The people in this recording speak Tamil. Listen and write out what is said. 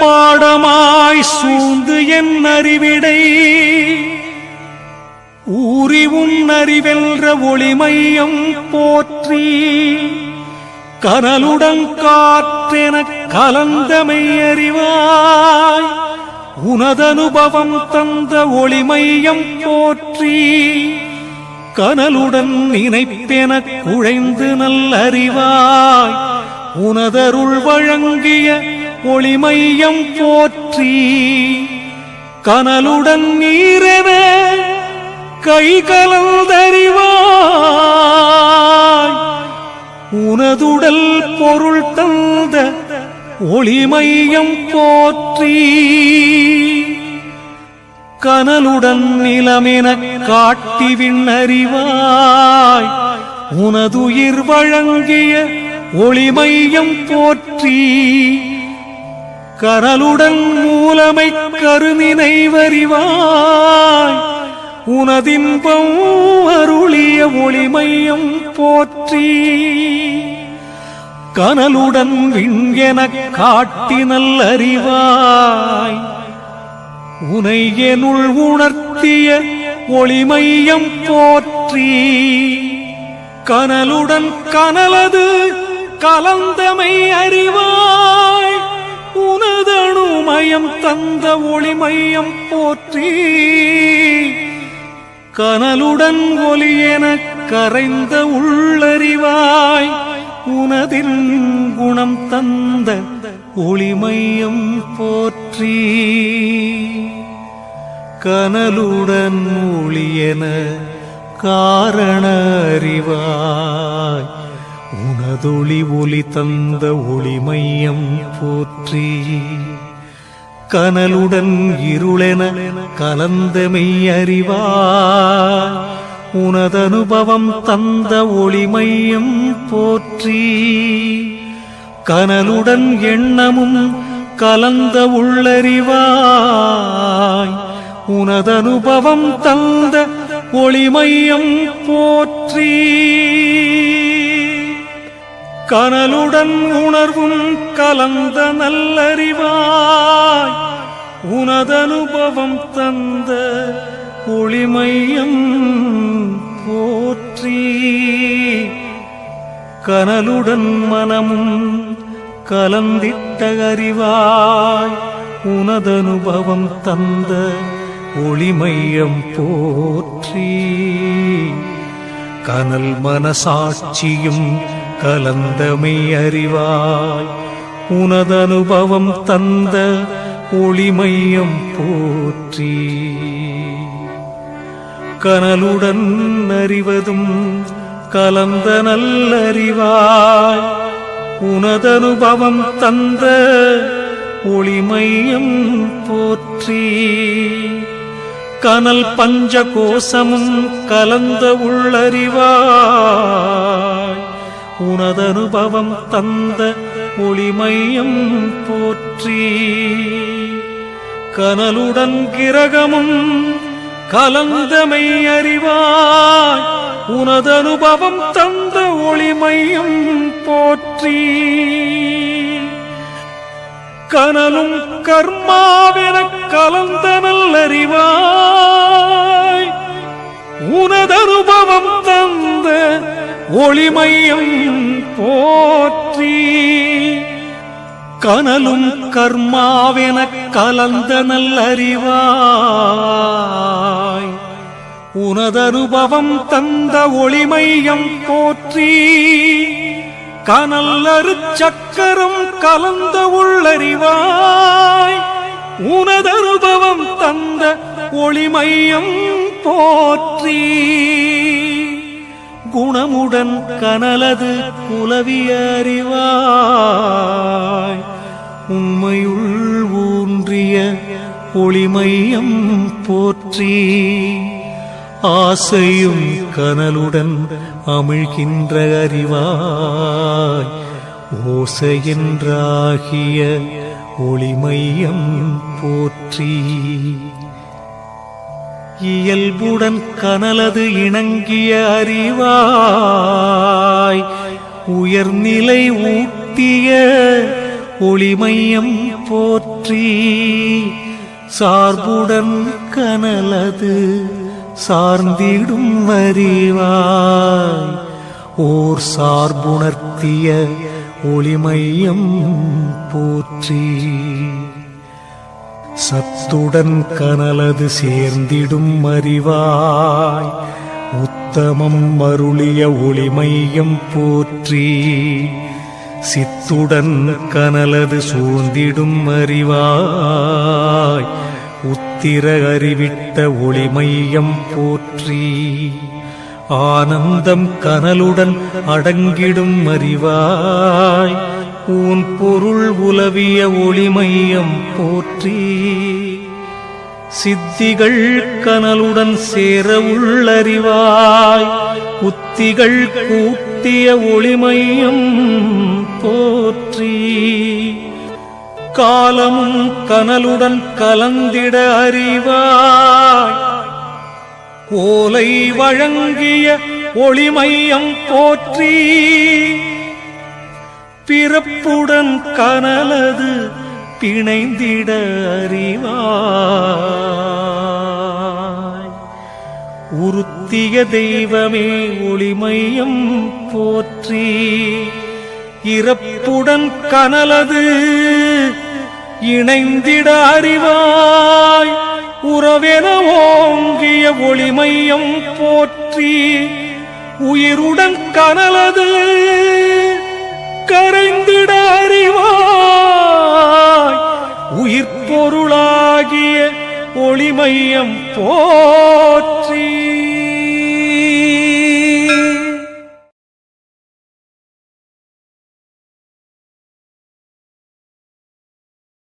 பாடமாய் சூழ்ந்து என் அறிவிடை. ஊறி உன் அறிவென்ற ஒளிமையம் போற்றி கனலுடன் காற்றென கலந்தமை அறிவாய் உனதனுபவம் தந்த ஒளிமையம் போற்றி கனலுடன் நினைப்பென குழைந்து நல்லறிவாய் உனதருள் வழங்கிய ஒளிமையம் போற்றி கனலுடன் நீரென கை கலந்தறிவாய். உனதுடல் பொருள் தந்த ஒளிமையம் போற்றி கனலுடன் நிலமென காட்டி விண்ணறிவாய். உனதுயிர் வழங்கிய ஒளிமையம் போற்றி கரலுடன் மூலமை கருநினைவறிவாய் உனதின்பம் அருளிய ஒளிமையம் போற்றி. கனலுடன் விண்கெனக் காட்டி நல்லறிவாய் உனை எனுள் உணர்த்திய ஒளிமையம் போற்றி. கனலுடன் கனலது கலந்தமை அறிவாய். உனதணுமயம் தந்த ஒளிமையம் போற்றி. கனலுடன் ஒளியென கரைந்த உள்ளறிவாய் உனதின் குணம் தந்த ஒளிமையம் போற்றி. கனலுடன் ஒளியென காரண அறிவாய் உனதொளி ஒளி தந்த ஒளி மையம் போற்றி. கனலுடன் இருளென கலந்தமை அறிவாய் உனதனுபவம் தந்த ஒளி மையம் போற்றி. கனலுடன் எண்ணமும் கலந்த உள்ளறிவாய். உனதனுபவம் தந்த ஒளிமையம் போற்றி. கனலுடன் உணர்வும் கலந்த நல்லறிவாய் உனதனுபவம் தந்த ஒளிமையம் போற்றி. கனலுடன் மனமும் கலந்திட்ட அறிவாய் உனதனுபவம் தந்த ஒளிமையம் போற்றி. கனல் மனசாட்சியும் கலந்தமை அறிவாய் உனதனுபவம் தந்த ஒளிமையம் போற்றி. கனலுடன் அறிவதும் கலந்த நல்லறிவாய் உனதனுபவம் தந்த ஒளிமையம் போற்றி. கனல் பஞ்ச கோஷமும் கலந்த உள்ளறிவாய் உனதனுபவம் தந்த ஒளிமையம் போற்றி. கனலுடன் கிரகமும் கலந்தமை அறிவாய் உனதனுபவம் தந்த ஒளிமையும் போற்றி. கனலும் கர்மாவென கலந்த நல்லறிவாய் உனதனுபவம் ஒளிமையும் போற்றி கனலும் கர்மாவெனக் கலந்த நல்லறிவாய். உனதனுபவம் தந்த ஒளிமையம் போற்றி கனல்லரு சக்கரம் கலந்த உள்ளறிவாய். உனதனுபவம் தந்த ஒளிமையம் போற்றி குணமுடன் கனலது குலவிய அறிவாய். உண்மையுள் ஊன்றிய ஒளிமையம் போற்றி. ஆசையும் கனலுடன் அமிழ்கின்ற அறிவாய். ஓசையென்றாகிய ஒளிமையம் போற்றி. இயல்புடன் கனலது இணங்கிய அறிவாய். உயர்நிலை ஊட்டிய ஒளிமையம் போற்றி. சார்புடன் கனலது சார்ந்திடும் அறிவாய். ஓர் சார்புணர்த்திய ஒளிமையம் போற்றி. சத்துடன் கனலது சேர்ந்திடும் மறிவாய் உத்தமம் மருளிய ஒளிமையம் போற்றி சித்துடன் கனலது சூழ்ந்திடும் அறிவாய் உத்திர அறிவிட்ட ஒளிமையம் போற்றி ஆனந்தம் கனலுடன் அடங்கிடும் அறிவாய் உன் பொருள் உலவிய ஒளிமையம் போற்றி. சித்திகள் கனலுடன் சேர உள்ளறிவாய். உத்திகள் கூட்டிய ஒளிமையம் போற்றி. காலமும் கனலுடன் கலந்திட அறிவாய். கோலை வழங்கிய ஒளிமையம் போற்றி. பிறப்புடன் கனலது பிணைந்திட அறிவாய். உருத்திய தெய்வமே ஒளிமையம் போற்றி இறப்புடன் கனலது இணைந்திட அறிவாய். உறவென ஓங்கிய ஒளிமையம் போற்றி உயிருடன் கனலது கரைந்திட அறிவாய் உயிர் பொருளாகிய ஒளிமையம் போற்றி.